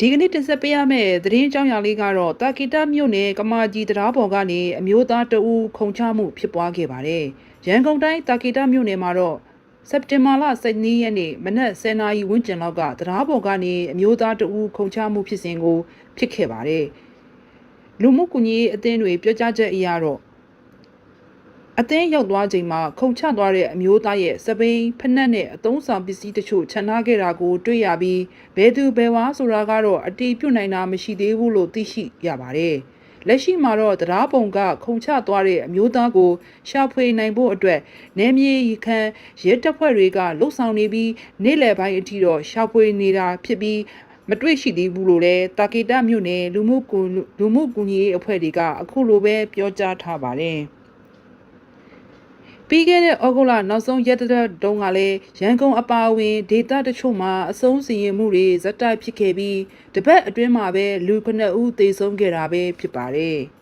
ဒီကနေ့တင်ဆက်ပေးရမယ့်သတင်းကြောင်းရာလေးကတော့တာကီတာမြို့နယ်ကမာကြီးတရားပေါ်ကနေအမျိုးသားတအူခုံချမှုဖြစ်ပွားခဲ့ပါတယ်။ရန်ကုန်တိုင်းတာကီတာမြို့နယ်မှာတော့စက်တင်ဘာလ12ရက်နေ့မနက်10:00နာရီဝန်းကျင်လောက်ကတရားပေါ်ကနေအမျိုးသားတအူခုံချမှုဖြစ်စဉ်ကိုဖြစ်ခဲ့ပါတယ်။လူမှုကွန်ရက်အသင်းတွေပြောကြားချက်အရတော့ အသင်းရောက်သွားချိန်မှာခုံချသွားတဲ့အမျိုးသားရဲ့စပိန်ဖက်နှက်နဲ့အသုံးဆောင်ပစ္စည်းတချို့ခြံထားခဲ့တာကိုတွေ့ရပြီးဘယ်သူဘယ်ဝါဆိုတာကတော့အတီးပြုတ်နိုင်တာမရှိသေးဘူးလို့သိရှိရပါတယ်။လက်ရှိမှာတော့တရားပုံကခုံချသွားတဲ့အမျိုးသားကိုရှာဖွေနိုင်ဖို့အတွက်နယ်မြေခံရဲတပ်ဖွဲ့တွေကလှုပ်ဆောင်နေပြီးနေ့လယ်ပိုင်းအထိတော့ရှာဖွေနေတာဖြစ်ပြီးမတွေ့ရှိသေးဘူးလို့လည်းတာကေတမြို့နယ်လူမှုကူလူမှုကူညီရေးအဖွဲ့တွေကအခုလိုပဲပြောကြားထားပါတယ်။ ပြီးခဲ့တဲ့ဩဂုတ်လနောက်ဆုံးရက်သက်တုန်းကလည်းရန်ကုန်အပါအဝင်ဒေသတချို့မှာအဆုံးစီရင်မှုတွေဇက်တိုက်ဖြစ်ခဲ့ပြီးတပတ်အတွင်းမှာပဲလူ9ဦးသေဆုံးခဲ့တာပဲဖြစ်ပါတယ်။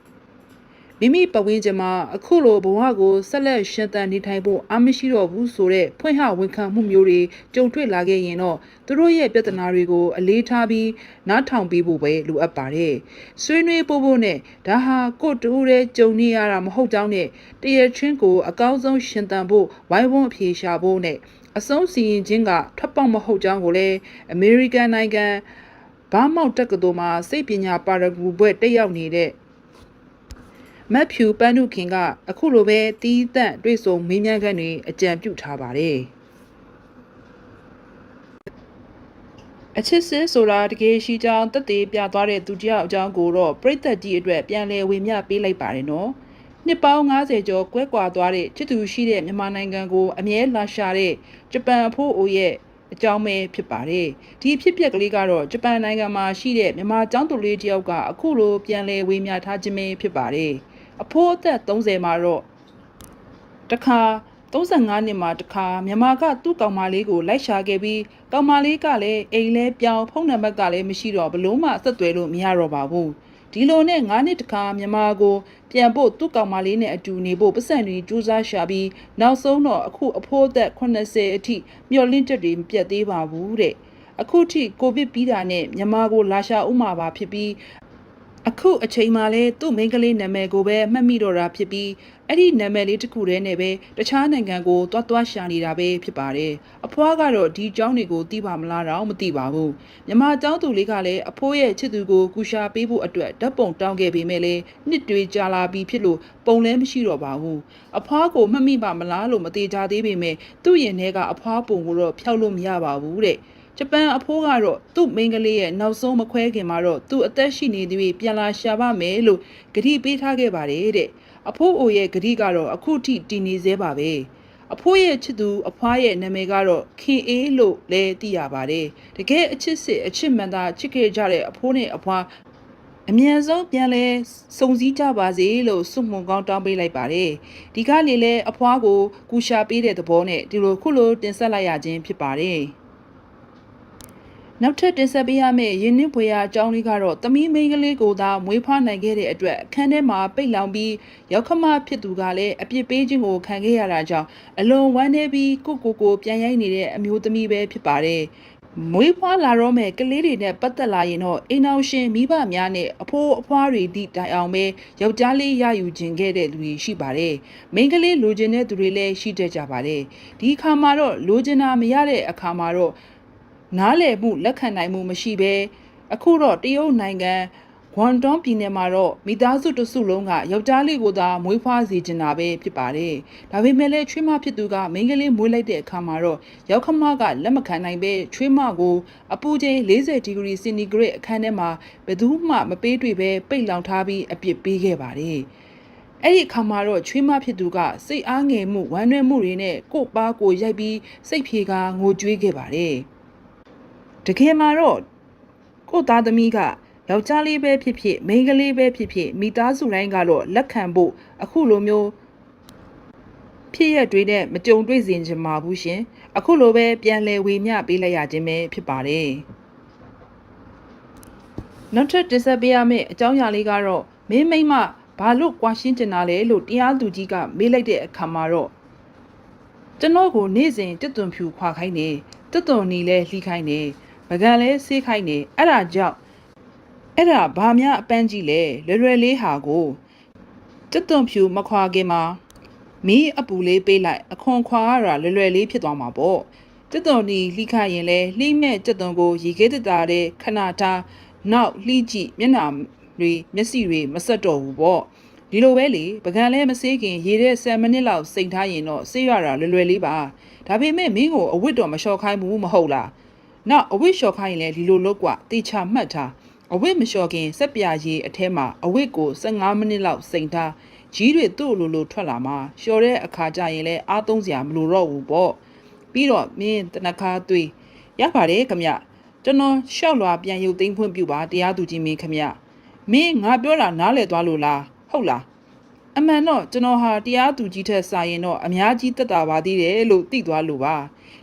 မိမိပဝင်းကျင်မှာအခုလိုဘဝကိုဆက်လက်ရှင်သန်နေထိုင်ဖို့အမရှိတော့ဘူးဆိုတဲ့ဖွင့်ဟဝန်ခံမှုမျိုးတွေကြုံတွေ့လာခဲ့ရင်တော့သူတို့ရဲ့ပြဿနာတွေကိုအလေးထားပြီးနားထောင်ပေးဖို့ပဲလိုအပ်ပါတယ်။ဆွေးနွေးဖို့ဖို့နဲ့ဒါဟာကိုယ့်တူတဲ့ကြုံနေရတာမဟုတ်ကြောင်းနဲ့တရချင်းကိုအကောင်းဆုံးရှင်သန်ဖို့ဝိုင်းဝန်းအပြေရှာဖို့နဲ့အဆုံးစီရင်ခြင်းကထွက်ပေါက်မဟုတ်ကြောင်းကိုလည်းအမေရိကန်နိုင်ငံဘာမောက်တက္ကသိုလ်မှာစိတ်ပညာပါရဂူဘွဲ့တက်ရောက်နေတဲ့ မက်ဖြူပန်းနုခင်က အခုလိုပဲတီးတန့်တွေ့ဆုံမေးမြန်းခန်းတွေအကြံပြုထားပါတယ်အချစ်စင်းဆိုတာတကယ်ရှိကြောင်းတက်သေးပြသွားတဲ့သူတယောက်အကြောင်းကိုတော့ပြိသက်ကြီးအတွက်ပြန်လည်ဝေမျှပေးလိုက်ပါတယ်နော်နှစ်ပေါင်း90ကျော်ကွဲကွာသွားတဲ့ချစ်သူရှိတဲ့မြန်မာနိုင်ငံကိုအမြဲလာရှာတဲ့ဂျပန်အဖိုးအိုရဲ့အကြောင်းပဲဖြစ်ပါတယ်ဒီအဖြစ်အပျက်ကလေးကတော့ဂျပန်နိုင်ငံမှာရှိတဲ့မြန်မာကျောင်းသူလေးတယောက်ကအခုလိုပြန်လည်ဝေမျှထားခြင်းပဲဖြစ်ပါတယ် အဖိုးအသက်30မှာတော့တခါ35နှစ်မှာတခါမြန်မာကသူ့ကောင်မလေးကိုလိုက်ရှာခဲ့ပြီးကောင်မလေးကလည်းအိမ်လဲပြောင်းဖုန်းနံပါတ်ကလည်းမရှိတော့ဘလို့မှဆက်သွယ်လို့မရတော့ပါဘူးဒီလိုနဲ့9နှစ်တခါမြန်မာကိုပြန်ဖို့သူ့ကောင်မလေးနဲ့အတူနေဖို့ပတ်စံတွေစူးစမ်းရှာပြီးနောက်ဆုံးတော့အခုအဖိုးအသက်80အထိမျောလင့်ချက်တွေမပြတ်သေးပါဘူးတဲ့အခုထိကိုဗစ်ပြီးတာနဲ့မြန်မာကိုလာရှာဥမှာပါဖြစ်ပြီး အခုအချိန်မှလည်းသူ့မိန်းကလေးနာမည်ကိုပဲမှတ်မိတော့တာဖြစ်ပြီးအဲ့ဒီနာမည်လေးတစ်ခုတည်းနဲ့ပဲတခြားနိုင်ငံကိုတွားတွားရှာနေတာပဲဖြစ်ပါတယ်အဖွားကတော့ဒီเจ้าတွေကိုသိပါမလားတော့မသိပါဘူးမြန်မာเจ้าသူလေးကလည်းအဖိုးရဲ့ချစ်သူကိုကူရှာပေးဖို့အတွက်ဓာတ်ပုံတောင်းခဲ့ပေမဲ့လည်းနှစ်တွေကြာလာပြီးဖြစ်လို့ပုံလည်းမရှိတော့ပါဘူးအဖွားကိုမှတ်မိပါမလားလို့မသေးကြသေးပေမဲ့သူ့ရင်ထဲကအဖွားပုံကိုတော့ဖျောက်လို့မရပါဘူးတဲ့ ဂျပန်အဖိုးကတော့သူ့မိန်းကလေးရဲ့နောက်ဆုံးမခွဲခင်မှာတော့သူ့အသက်ရှိနေသူပြန်လာရှာပါမယ်လို့ဂတိပေးထားခဲ့ပါတယ်တဲ့အဖိုးအိုရဲ့ဂတိကတော့အခုထိတည်နေသေးပါပဲအဖိုးရဲ့ချစ်သူအဖွားရဲ့နာမည်ကတော့ခင်အေးလို့လည်းသိရပါတယ်တကယ်အချစ်စစ်အချစ်မှန်သားချစ်ခဲ့ကြတဲ့အဖိုးနဲ့အဖွားအမြန်ဆုံးပြန်လဲစုံစည်းကြပါစေလို့စွတ်မွန်ကောင်းတောင်းပေးလိုက်ပါတယ်ဒီကနေ့လဲအဖွားကိုကူရှာပေးတဲ့သဘောနဲ့ဒီလိုခုလိုတင်ဆက်လိုက်ရခြင်းဖြစ်ပါတယ် နောက်ထပ်တင်ဆက်ပေးရမယ့်ရင်းနှင်းဖွေရာအကြောင်းလေးကတော့သမီးမိန်းကလေးကိုသာမွေးဖွားနိုင်ခဲ့တဲ့အတွက်အခန်းထဲမှာပိတ်လောင်ပြီးရောက်ခမဖြစ်သူကလည်းအပြစ်ပေးခြင်းကိုခံခဲ့ရတာကြောင့်အလွန်ဝမ်းနည်းပြီးကိုကိုကိုပြန်ရိုက်နေတဲ့အမျိုးသမီးပဲဖြစ်ပါတယ်မွေးဖွားလာတော့မဲ့ကလေးတွေနဲ့ပတ်သက်လာရင်တော့အိမ်အောင်ရှင်မိဘများနဲ့အဖိုးအဖွားတွေဒီတိုင်အောင်ပဲယောက်ျားလေးရယူခြင်းခဲ့တဲ့လူတွေရှိပါတယ်။မိန်းကလေးလိုချင်တဲ့သူတွေလည်းရှိတတ်ကြပါတယ်။ဒီအခါမှာတော့လိုချင်တာမရတဲ့အခါမှာတော့ နားလည်မှုလက်ခံနိုင်မှုမရှိဘဲအခုတော့တရုတ်နိုင်ငံဂွမ်တွန်းပြည်နယ်မှာတော့မိသားစုတစုလုံးကယောက်ျားလေးကိုသာမွေးဖွားစေချင်တာပဲဖြစ်ပါတယ်။ဒါပေမဲ့လည်းချွေးမဖြစ်သူကမိန်းကလေးမွေးလိုက်တဲ့အခါမှာတော့ရောက်ခမကလက်မခံနိုင်ပဲချွေးမကိုအပူချိန်40ဒီဂရီစင်တီဂရိတ်အခန်းထဲမှာဘယ်သူမှမပေးတွေ့ပဲပိတ်လောင်ထားပြီးအပြစ်ပေးခဲ့ပါတယ်။အဲ့ဒီအခါမှာတော့ချွေးမဖြစ်သူကစိတ်အားငယ်မှုဝမ်းနည်းမှုတွေနဲ့ကို့ပါကိုရိုက်ပြီးစိတ်ဖြေကငိုကြွေးခဲ့ပါတယ်။ တကယ်မှာတော့ကို့သားသမီးကယောက်ျားလေးပဲဖြစ်ဖြစ်မိန်းကလေးပဲဖြစ်ဖြစ်မိသားစုတိုင်းကတော့လက်ခံဖို့အခုလိုမျိုးဖြစ်ရတွေနဲ့မကြုံတွေ့စေချင်ပါဘူးရှင်အခုလိုပဲပြန်လဲဝေမျှပေးလိုက်ရခြင်းပဲဖြစ်ပါတယ်နောက်ထပ်တင်ဆက်ပေးရမယ့်အကြောင်းအရာလေးကတော့မင်းမိမဘာလို့ကွာရှင်းကျင်တာလဲလို့တရားသူကြီးကမေးလိုက်တဲ့အခါမှာတော့ကျွန်တော်ကိုနေ့စဉ်တက်သွန်ဖြူခွာခိုင်းနေတက်သွန်နီလဲလှီးခိုင်းနေ ပကံလဲဆေးခိုင်းနေအဲ့ဒါကြောင့်အဲ့ဒါဘာများအပန်းကြီးလဲလွယ်လွယ်လေးဟာကိုကျွတ်သွန်ဖြူမခွာခင်မှာမီးအပူလေးပေးလိုက်အခွန်ခွာရတာလွယ်လွယ်လေးဖြစ်သွားမှာပေါ့ကျွတ်သွန်ဒီလှိခရင်လဲလှိမဲ့ကျွတ်သွန်ကိုရေခဲတတာတဲ့ခဏထားနောက်လှိကြည့်မျက်နှာတွေမျက်စိတွေမဆက်တော့ဘူးပေါ့ဒီလိုပဲလေပကံလဲမစေးခင်ရေတဲ့10မိနစ်လောက်စိန်ထားရင်တော့စေးရတာလွယ်လွယ်လေးပါဒါပေမဲ့မင်းကိုအဝတ်တော်မလျှော်ခိုင်းဘူးမဟုတ်လား နောက်အဝိလျှော်ခိုင်းရင်လည်းဒီလိုလုပ်กว่าတေချာမှတ်ထားအဝိမလျှော်ခင်စက်ပြာရည်အထဲမှာအဝိကို15မိနစ်လောက်စိန်ထားကြီးတွေသူ့လိုလိုထွက်လာမှာလျှော်တဲ့အခါကျရင်လည်းအားသုံးစရာမလိုတော့ဘူးပေါ့ပြီးတော့မင်းတနခါသွေးရပါတယ်ခမကျွန်တော်ရှောက်လွာပြန်ရုပ်သိမ်းဖွင့်ပြပါတရားသူကြီးမင်းခမမင်းငါပြောတာနားလည်သွားလို့လားဟုတ်လား အမှန်တော့ကျွန်တော်ဟာတရားသူကြီးထက်စာရင်တော့အများကြီးတက်တာပါသေးတယ်လို့သိသွားလို့ပါ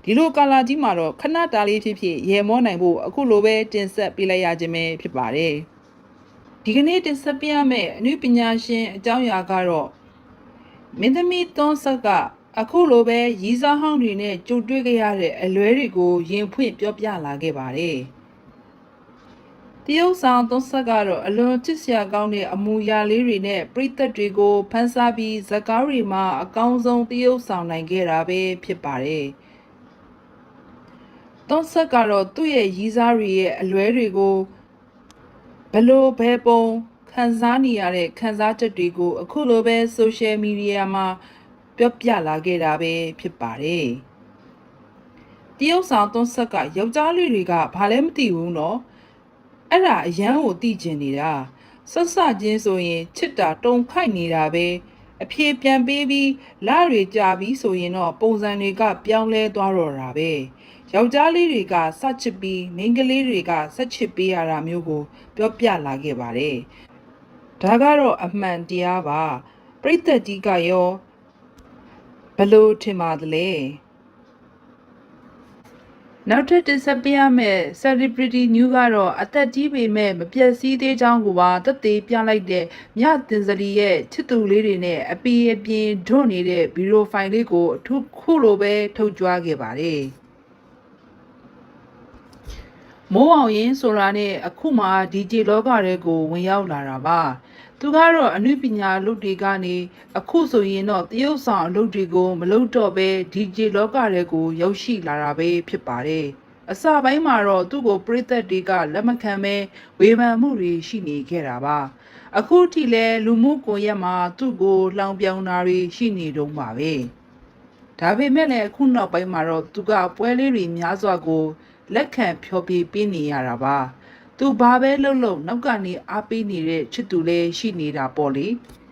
ဒီလိုကာလာကြီးမှာတော့ခဏတားလေးဖြစ်ဖြစ်ရေမောနိုင်ဖို့အခုလိုပဲတင်ဆက်ပေးလိုက်ရခြင်းပဲဖြစ်ပါတယ်ဒီကနေ့တင်ဆက်ပြရမယ့်အနုပညာရှင်အကြောင်းအရာကတော့မင်းသမီးသွန်းဆက်ကအခုလိုပဲရီးစားဟောင်းတွေနဲ့ကြုံတွေ့ခဲ့ရတဲ့အလွဲတွေကိုရင်ဖွင့်ပြောပြလာခဲ့ပါတယ် တရုတ်ဆောင်သုံးဆက်ကတော့အလွန်ချစ်စရာကောင်းတဲ့အမူအရာလေးတွေနဲ့ပြိသက်တွေကိုဖန်ဆားပြီးဇကားတွေမှာအကောင်းဆုံးတရုတ်ဆောင်နိုင်ခဲ့တာပဲဖြစ်ပါတယ်။သုံးဆက်ကတော့သူ့ရဲ့ရီးစားတွေရဲ့အလွဲတွေကိုဘလို့ဘယ်ပုံခံစားနေရတဲ့ခံစားချက်တွေကိုအခုလိုပဲ social media မှာပြောပြလာခဲ့တာပဲဖြစ်ပါတယ်။တရုတ်ဆောင်သုံးဆက်ကယောက်ျားလေးတွေကဘာလဲမသိဘူးနော်။ အဲ့ဒါအရန်ကိုသိကျင်နေတာဆက်ဆချင်းဆိုရင်ချစ်တာတုံခိုက်နေတာပဲအဖြေပြန်ပေးပြီးလတွေကြာပြီးဆိုရင်တော့ပုံစံတွေကပြောင်းလဲသွားတော့တာပဲယောက်ျားလေးတွေကစချစ်ပြီးမိန်းကလေးတွေကဆက်ချစ်ပေးရတာမျိုးကို ပြောပြလာခဲ့ပါတယ်ဒါကတော့အမှန်တရားပါပြိတ္တကြီးကရောဘလို့ထင်ပါသလဲ နောက်ထပ်တင်ဆက်ပေးရမယ့် celebrity news ကတော့အသက်ကြီးပေမဲ့မပြည့်စည်သေးကြောင်းကိုပါသက်သေပြလိုက်တဲ့မြတင်စရီရဲ့ချစ်သူလေးတွေနဲ့အပီအပြင်ဒွတ်နေတဲ့ဗီဒီယိုဖိုင်လေးကိုအထူးခုလိုပဲထုတ်ကြွားခဲ့ပါတယ်မိုးအောင်ရင်ဆိုတာနဲ့အခုမှ DJ လောကတွေကိုဝင်ရောက်လာတာပါ သူကတော့အနုပညာအလုပ်တွေကနေအခုဆိုရင်တော့တရုတ်ဆောင်အလုပ်တွေကိုမလုပ်တော့ဘဲ DJ လောကတွေကိုရောက်ရှိလာတာပဲဖြစ်ပါတယ်။အစပိုင်းမှာတော့သူ့ကိုပြည်သက်တွေကလက်မခံပဲဝေဖန်မှုတွေရှိနေခဲ့တာပါ။အခုထိလဲလူမှုကွန်ရက်မှာသူ့ကိုလောင်ပြောင်တာတွေရှိနေတုန်းပါပဲ။ဒါပေမဲ့လည်းအခုနောက်ပိုင်းမှာတော့သူကပွဲလေးတွေများစွာကိုလက်ခံဖျော်ဖြေပေးနေရတာပါ။ သူဘာပဲလုပ်လို့နောက်ကနေအားပေးနေတဲ့ချစ်သူလေးရှိနေတာပေါ့လေ။